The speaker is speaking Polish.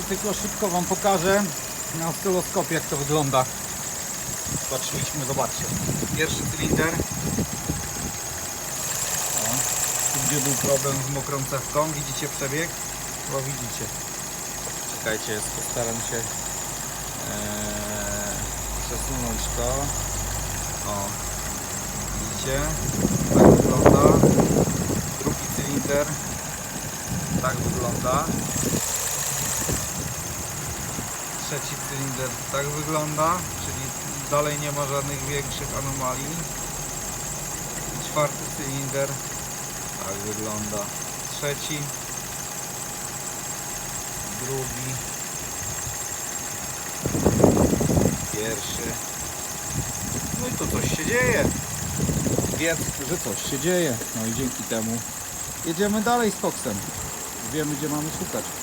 I tylko szybko Wam pokażę na oscyloskopie jak to wygląda. Patrzyliśmy, zobaczcie. Pierwszy cylinder. O, tu gdzie był problem z mokrą cewką, widzicie przebieg? Chyba widzicie. Czekajcie, postaram się eee, przesunąć to. O, widzicie? Tak wygląda. Drugi cylinder. Tak wygląda. Trzeci cylinder tak wygląda, czyli dalej nie ma żadnych większych anomalii. I Czwarty cylinder tak wygląda. Trzeci. Drugi. Pierwszy. No i to coś się dzieje. Wiedz, że coś się dzieje. No i dzięki temu jedziemy dalej z koksem. Wiemy gdzie mamy szukać.